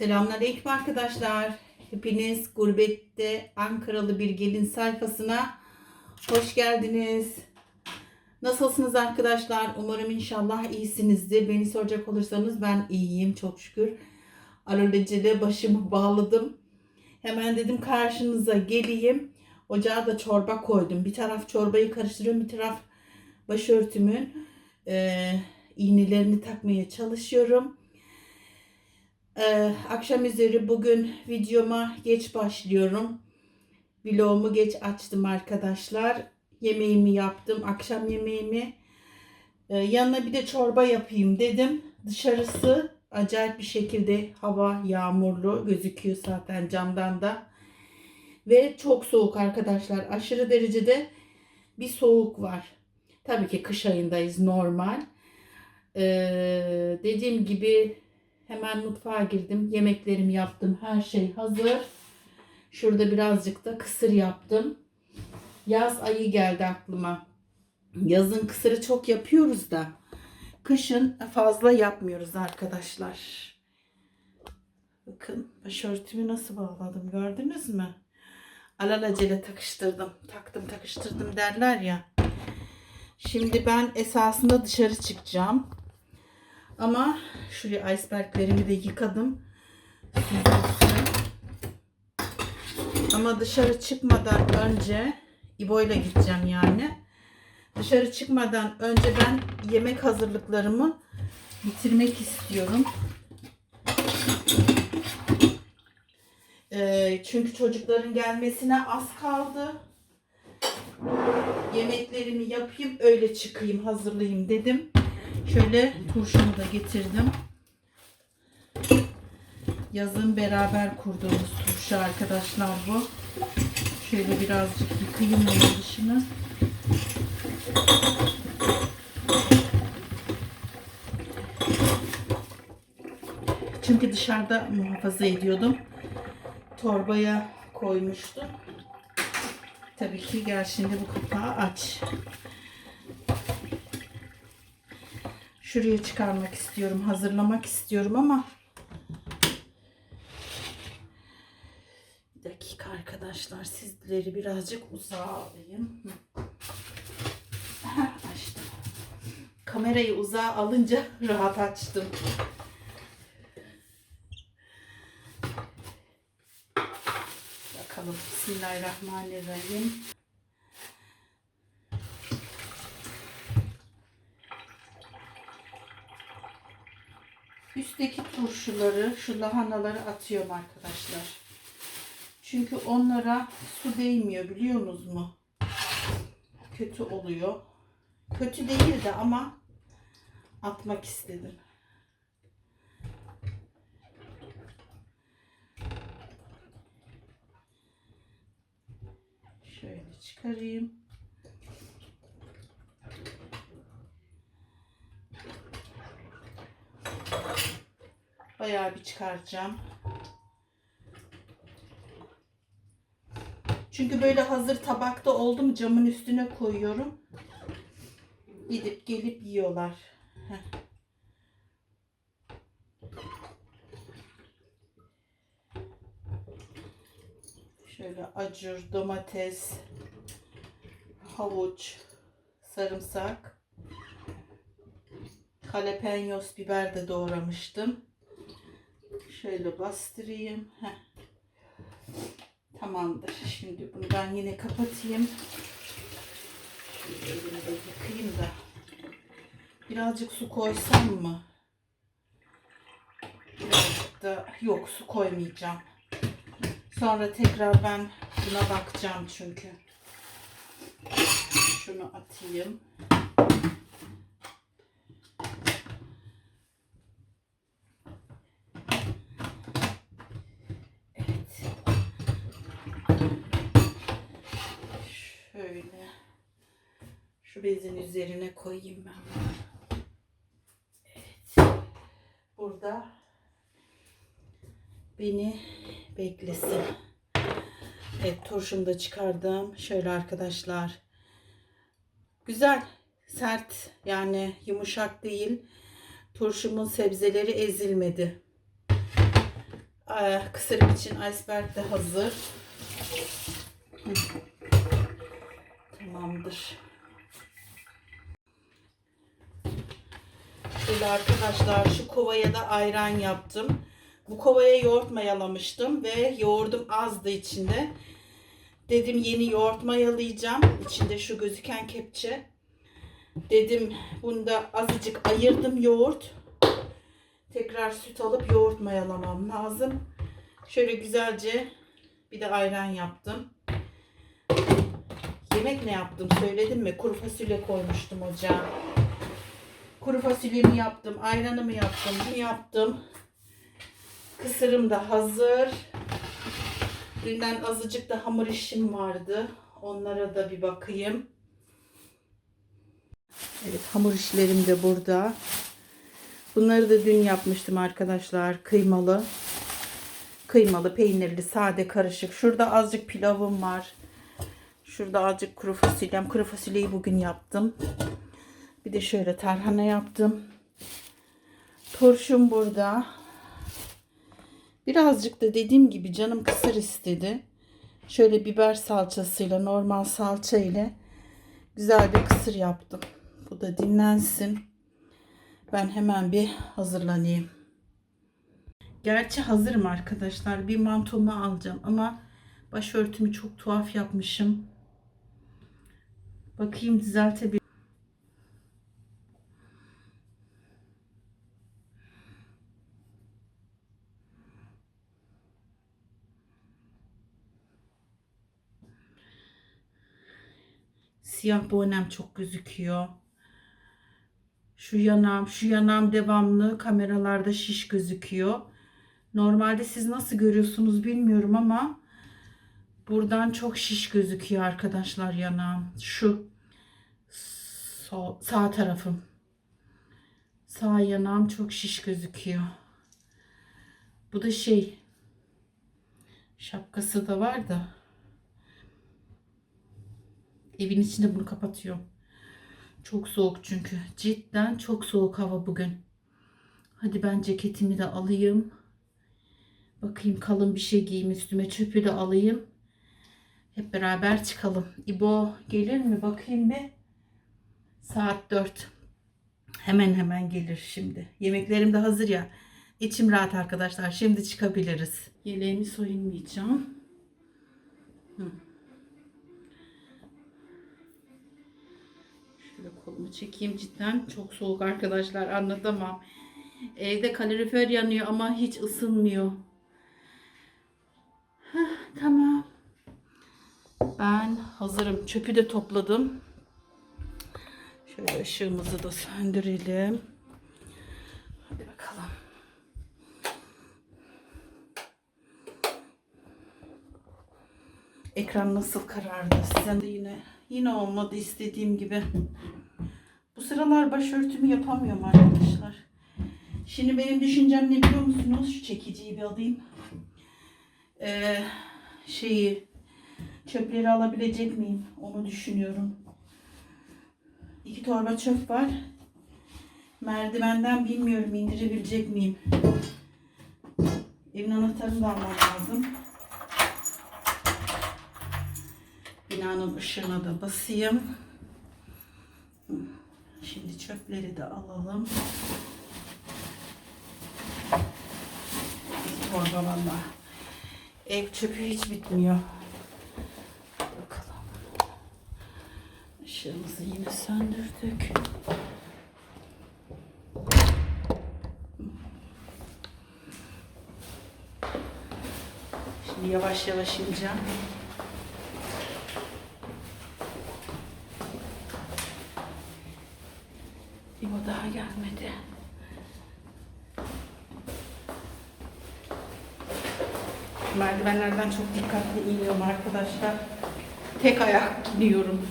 Selamünaleyküm arkadaşlar. Hepiniz gurbette Ankaralı bir gelin sayfasına hoş geldiniz. Nasılsınız arkadaşlar? Umarım inşallah iyisinizdir. Beni soracak olursanız ben iyiyim çok şükür. Alelacele başımı bağladım. Hemen dedim karşınıza geleyim. Ocağa da çorba koydum. Bir taraf çorbayı karıştırıyorum, bir taraf başörtümün eee iğnelerini takmaya çalışıyorum. Ee, akşam üzeri bugün videoma geç başlıyorum. Vlogumu geç açtım arkadaşlar. Yemeğimi yaptım, akşam yemeğimi. Ee, yanına bir de çorba yapayım dedim. Dışarısı acayip bir şekilde hava yağmurlu gözüküyor zaten camdan da. Ve çok soğuk arkadaşlar. Aşırı derecede bir soğuk var. Tabii ki kış ayındayız normal. Ee, dediğim gibi Hemen mutfağa girdim. Yemeklerimi yaptım. Her şey hazır. Şurada birazcık da kısır yaptım. Yaz ayı geldi aklıma. Yazın kısırı çok yapıyoruz da kışın fazla yapmıyoruz arkadaşlar. Bakın başörtümü nasıl bağladım gördünüz mü? Alelacele takıştırdım. Taktım takıştırdım derler ya. Şimdi ben esasında dışarı çıkacağım. Ama şuraya iceberglerimi de yıkadım. Ama dışarı çıkmadan önce İbo ile gideceğim yani. Dışarı çıkmadan önce ben yemek hazırlıklarımı bitirmek istiyorum. Ee, çünkü çocukların gelmesine az kaldı. Yemeklerimi yapayım öyle çıkayım hazırlayayım dedim. Şöyle turşumu da getirdim. Yazın beraber kurduğumuz turşu arkadaşlar bu. Şöyle birazcık yıkayayım onun dışını. Çünkü dışarıda muhafaza ediyordum. Torbaya koymuştum. Tabii ki gel şimdi bu kapağı aç. Şuraya çıkarmak istiyorum, hazırlamak istiyorum ama bir dakika arkadaşlar sizleri birazcık uzağa alayım. Açtım. Kamerayı uzağa alınca rahat açtım. Bakalım Bismillahirrahmanirrahim. Üstteki turşuları, şu lahanaları atıyorum arkadaşlar. Çünkü onlara su değmiyor biliyorsunuz mu? Kötü oluyor. Kötü değil de ama atmak istedim. Şöyle çıkarayım. Bayağı bir çıkaracağım. Çünkü böyle hazır tabakta oldu mu camın üstüne koyuyorum. Gidip gelip yiyorlar. Şöyle acur, domates, havuç, sarımsak, jalapenos biber de doğramıştım. Şöyle bastırayım. Heh. Tamamdır. Şimdi bunu ben yine kapatayım. Şöyle elimi de yıkayayım da. Birazcık su koysam mı? Birazcık da yok su koymayacağım. Sonra tekrar ben buna bakacağım çünkü. Şunu atayım. Evet. Şöyle bezin üzerine koyayım ben. Evet. Burada beni beklesin. Evet turşumu da çıkardım. Şöyle arkadaşlar. Güzel. Sert yani yumuşak değil. Turşumun sebzeleri ezilmedi. Ee, Kısırım için iceberg de hazır. Tamamdır. Şöyle arkadaşlar şu kovaya da ayran yaptım. Bu kovaya yoğurt mayalamıştım ve yoğurdum azdı içinde. Dedim yeni yoğurt mayalayacağım. İçinde şu gözüken kepçe. Dedim bunda azıcık ayırdım yoğurt. Tekrar süt alıp yoğurt mayalamam lazım. Şöyle güzelce bir de ayran yaptım. Yemek ne yaptım söyledim mi? Kuru fasulye koymuştum ocağa. Kuru fasulyemi yaptım, ayranımı yaptım, bunu yaptım. Kısırım da hazır. Dünden azıcık da hamur işim vardı. Onlara da bir bakayım. Evet hamur işlerim de burada. Bunları da dün yapmıştım arkadaşlar. Kıymalı. Kıymalı, peynirli, sade, karışık. Şurada azıcık pilavım var. Şurada azıcık kuru fasulyem. Kuru fasulyeyi bugün yaptım. Bir de şöyle tarhana yaptım. Turşum burada. Birazcık da dediğim gibi canım kısır istedi. Şöyle biber salçasıyla normal salça ile güzel bir kısır yaptım. Bu da dinlensin. Ben hemen bir hazırlanayım. Gerçi hazırım arkadaşlar. Bir mantomu alacağım ama başörtümü çok tuhaf yapmışım. Bakayım düzeltebilirim. Siyah bonem çok gözüküyor. Şu yanağım, şu yanağım devamlı kameralarda şiş gözüküyor. Normalde siz nasıl görüyorsunuz bilmiyorum ama buradan çok şiş gözüküyor arkadaşlar yanağım. Şu sol, sağ tarafım. Sağ yanağım çok şiş gözüküyor. Bu da şey şapkası da var da evin içinde bunu kapatıyorum. Çok soğuk çünkü. Cidden çok soğuk hava bugün. Hadi ben ceketimi de alayım. Bakayım kalın bir şey giyeyim üstüme. Çöpü de alayım. Hep beraber çıkalım. İbo gelir mi? Bakayım bir. Saat 4. Hemen hemen gelir şimdi. Yemeklerim de hazır ya. İçim rahat arkadaşlar. Şimdi çıkabiliriz. Yeleğimi soyunmayacağım. Hı. Kolumu çekeyim cidden çok soğuk arkadaşlar anlatamam. Evde kalorifer yanıyor ama hiç ısınmıyor. Heh, tamam. Ben hazırım. Çöpü de topladım. Şöyle ışığımızı da söndürelim. Hadi bakalım. Ekran nasıl karardı? Size de yine yine olmadı istediğim gibi. Bu sıralar başörtümü yapamıyorum arkadaşlar. Şimdi benim düşüncem ne biliyor musunuz? Şu çekiciyi bir alayım. Ee, şeyi çöpleri alabilecek miyim? Onu düşünüyorum. İki torba çöp var. Merdivenden bilmiyorum indirebilecek miyim? Evin anahtarını da almam lazım. Binanın ışığına da basayım. Şimdi çöpleri de alalım. Torba valla. Ev çöpü hiç bitmiyor. Bakalım. Işığımızı yine söndürdük. Şimdi yavaş yavaş ineceğim. İbo daha gelmedi. Merdivenlerden çok dikkatli iniyorum arkadaşlar. Tek ayak iniyorum.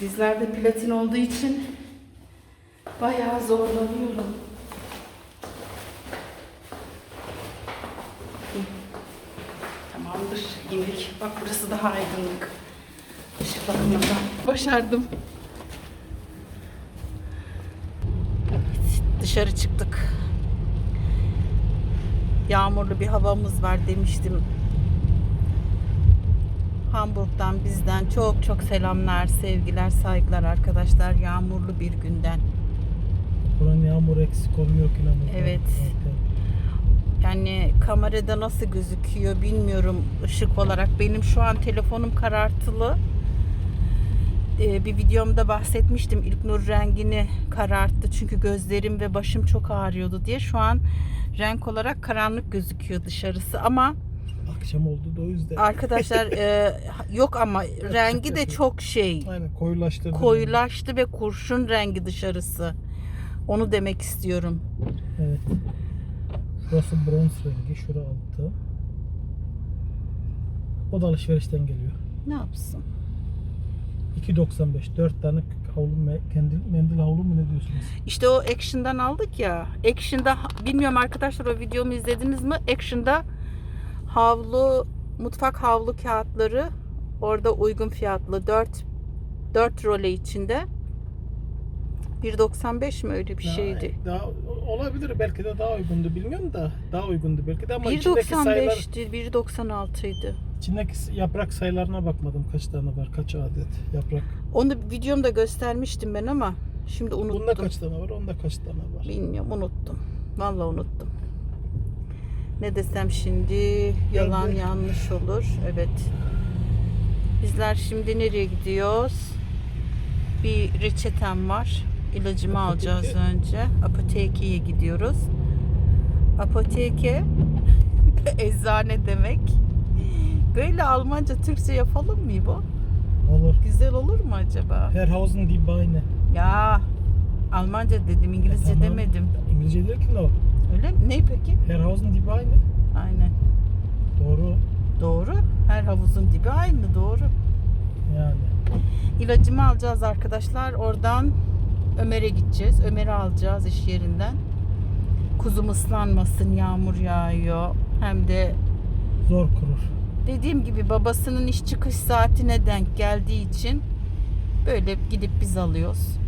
Dizlerde platin olduğu için bayağı zorlanıyorum. Tamamdır. indik. Bak burası daha aydınlık. Işıklanmadan. Başardım. Evet, dışarı çıktık. Yağmurlu bir havamız var demiştim. Hamburg'dan bizden çok çok selamlar, sevgiler, saygılar arkadaşlar. Yağmurlu bir günden. Buranın yağmur eksik olmuyor ki. Evet. Yani kamerada nasıl gözüküyor bilmiyorum ışık olarak. Benim şu an telefonum karartılı. Ee, bir videomda bahsetmiştim İlknur rengini kararttı çünkü gözlerim ve başım çok ağrıyordu diye. Şu an renk olarak karanlık gözüküyor dışarısı ama Akşam oldu da o yüzden. arkadaşlar e, yok ama rengi de çok şey Aynen koyulaştırdı. koyulaştı ve kurşun rengi dışarısı. Onu demek istiyorum. Evet. Burası bronz rengi. Şura altı. O da alışverişten geliyor. Ne yapsın? 2.95. 4 tane havlu me- kendi mendil havlu mu ne diyorsunuz? İşte o Action'dan aldık ya. Action'da bilmiyorum arkadaşlar o videomu izlediniz mi? Action'da havlu mutfak havlu kağıtları orada uygun fiyatlı 4 4 role içinde 1.95 mi öyle bir Daha- şeydi? Daha, olabilir belki de daha uygundu bilmiyorum da daha uygundu belki de ama içindeki sayılar 1.95'ti, 1.96'ydı. içindeki yaprak sayılarına bakmadım kaç tane var kaç adet yaprak. Onu videomda göstermiştim ben ama şimdi unuttum. Bunda kaç tane var onda kaç tane var. Bilmiyorum unuttum. Vallahi unuttum. Ne desem şimdi yalan Geldi. yanlış olur. Evet. Bizler şimdi nereye gidiyoruz? Bir reçetem var. İlacımı Apoteke. alacağız önce. Apotekeye gidiyoruz. Apoteke eczane demek. Böyle Almanca Türkçe yapalım mı bu? Olur. Güzel olur mu acaba? Herhausen die Beine. Ya Almanca dedim, İngilizce E, tamam. demedim. İngilizce değil ki o. Öyle mi? Ne peki? Herhausen die Beine. Aynen. Doğru. Doğru. Her havuzun dibi aynı. Doğru. Yani. İlacımı alacağız arkadaşlar. Oradan Ömer'e gideceğiz. Ömer'i alacağız iş yerinden. Kuzum ıslanmasın. Yağmur yağıyor. Hem de Zor kurur. Dediğim gibi babasının iş çıkış saatine denk geldiği için böyle gidip biz alıyoruz.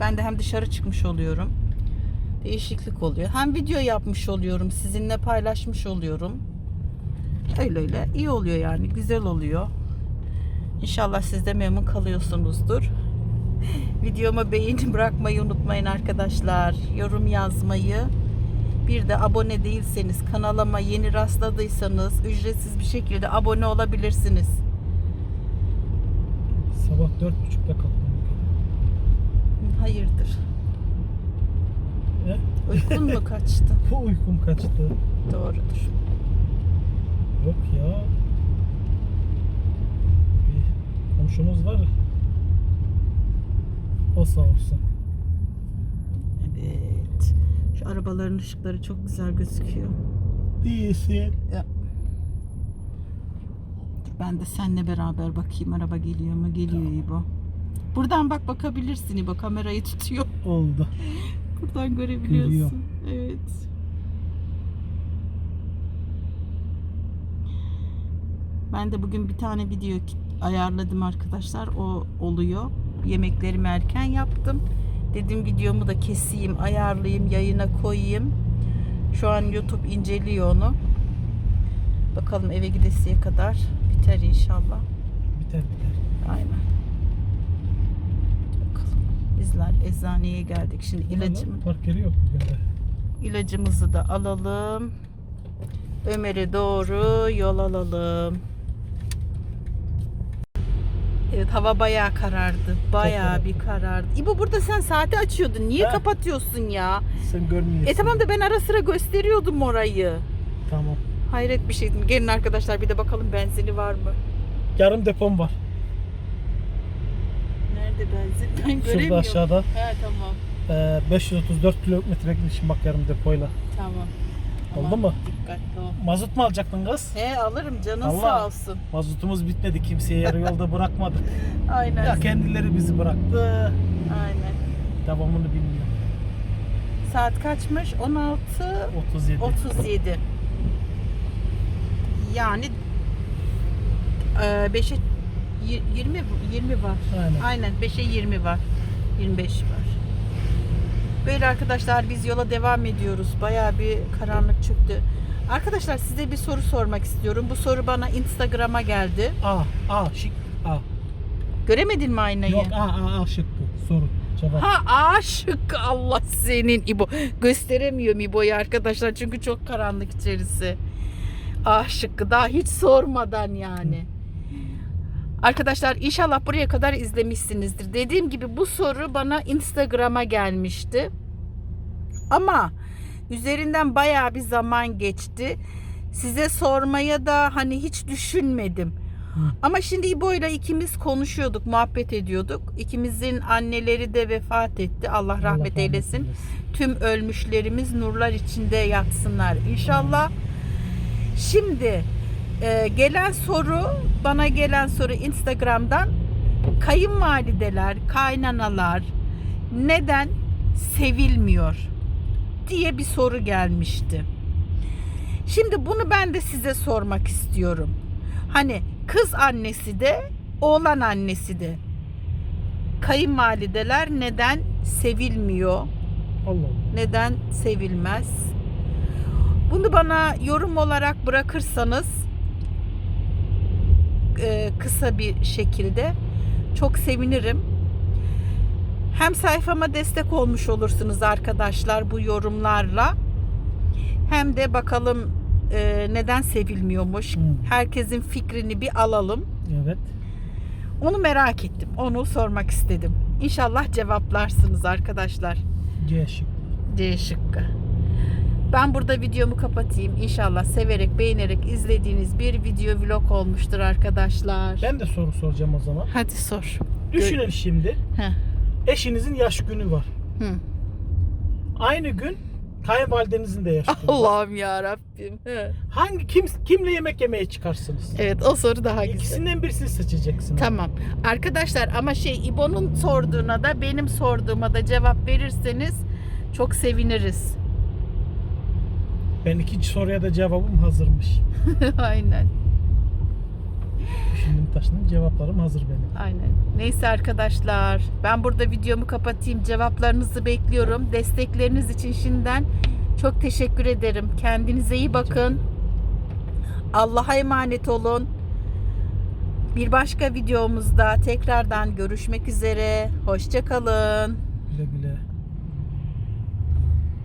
Ben de hem dışarı çıkmış oluyorum. Değişiklik oluyor. Hem video yapmış oluyorum. Sizinle paylaşmış oluyorum. Öyle öyle. iyi oluyor yani. Güzel oluyor. İnşallah siz de memnun kalıyorsunuzdur. Videoma beğeni bırakmayı unutmayın arkadaşlar. Yorum yazmayı. Bir de abone değilseniz kanalıma yeni rastladıysanız ücretsiz bir şekilde abone olabilirsiniz. Sabah dört buçukta kalktım. Hayırdır? Ne? Uykun mu kaçtı? Bu uykum kaçtı. Doğrudur. Yok ya. Bir komşumuz var. O sağ olsun. Şu arabaların ışıkları çok güzel gözüküyor. Değilsin. Dur ben de seninle beraber bakayım araba geliyor mu? Geliyor İbo. Buradan bak bakabilirsin İbo. Kamerayı tutuyor. Oldu. Buradan görebiliyorsun. Görüyor. Evet. Ben de bugün bir tane video ayarladım arkadaşlar. O oluyor. Yemeklerimi erken yaptım. Dedim videomu da keseyim, ayarlayayım, yayına koyayım. Şu an YouTube inceliyor onu. Bakalım eve gidesiye kadar biter inşallah. Biter biter. Aynen. Bakalım. Bizler eczaneye geldik. Şimdi ilacımı Park yeri yok. İlacımızı da alalım. Ömer'e doğru yol alalım. Evet hava bayağı karardı. Bayağı bir karardı. İbo burada sen saati açıyordun. Niye Ha. kapatıyorsun ya? Sen görmüyorsun. E tamam da ben ara sıra gösteriyordum orayı. Tamam. Hayret bir şey. Gelin arkadaşlar bir de bakalım benzini var mı? Yarım depom var. Nerede benzin? Ben göremiyorum. aşağıda. He tamam. Ee, 534 kilometre gitmişim bak yarım depoyla. Tamam. Oldu Aman mu? Dikkatli ol. Mazot mu alacaktın kız? He alırım canın Allah. sağ olsun. Mazotumuz bitmedi. Kimseye yarı yolda bırakmadık. Aynen. ya kendileri bizi bıraktı. Aynen. Devamını bilmiyorum. Saat kaçmış? 16 37. 37. Yani e, 5'e 20 20 var. Aynen. Aynen 5'e 20 var. 25 var. Böyle arkadaşlar biz yola devam ediyoruz. Bayağı bir karanlık çıktı. Arkadaşlar size bir soru sormak istiyorum. Bu soru bana Instagram'a geldi. A, A şık. A. Göremedin mi aynayı? Yok A, A, A şıkkı. Soru. Cevap. Ha aşık Allah senin İbo. Gösteremiyorum İbo'yu arkadaşlar çünkü çok karanlık içerisi. Aşık daha hiç sormadan yani. Arkadaşlar inşallah buraya kadar izlemişsinizdir. Dediğim gibi bu soru bana Instagram'a gelmişti. Ama üzerinden bayağı bir zaman geçti. Size sormaya da hani hiç düşünmedim. Ama şimdi İbo ile ikimiz konuşuyorduk, muhabbet ediyorduk. İkimizin anneleri de vefat etti. Allah rahmet Allah eylesin. Tüm ölmüşlerimiz nurlar içinde yatsınlar inşallah. Şimdi e, gelen soru, bana gelen soru Instagram'dan kayınvalideler, kaynanalar neden sevilmiyor diye bir soru gelmişti. Şimdi bunu ben de size sormak istiyorum. Hani kız annesi de, oğlan annesi de kayınvalideler neden sevilmiyor? Allah. neden sevilmez? Bunu bana yorum olarak bırakırsanız e, kısa bir şekilde çok sevinirim. Hem sayfama destek olmuş olursunuz arkadaşlar bu yorumlarla. Hem de bakalım e, neden sevilmiyormuş. Hı. Herkesin fikrini bir alalım. Evet. Onu merak ettim. Onu sormak istedim. İnşallah cevaplarsınız arkadaşlar. C şık. C şıkkı. Ben burada videomu kapatayım. İnşallah severek, beğenerek izlediğiniz bir video vlog olmuştur arkadaşlar. Ben de soru soracağım o zaman. Hadi sor. Düşünün şimdi. Heh. Eşinizin yaş günü var. Hı. Aynı gün kayınvalidenizin de yaş günü var. Allah'ım ya Rabbim. Hangi kim kimle yemek yemeye çıkarsınız? Evet o soru daha güzel. İkisinden birisini seçeceksiniz. Tamam. Arkadaşlar ama şey İbo'nun sorduğuna da benim sorduğuma da cevap verirseniz çok seviniriz. Ben ikinci soruya da cevabım hazırmış. Aynen. Düşündüm taşındım cevaplarım hazır benim. Aynen. Neyse arkadaşlar ben burada videomu kapatayım. Cevaplarınızı bekliyorum. Destekleriniz için şimdiden çok teşekkür ederim. Kendinize iyi bakın. Allah'a emanet olun. Bir başka videomuzda tekrardan görüşmek üzere. Hoşçakalın. Güle güle.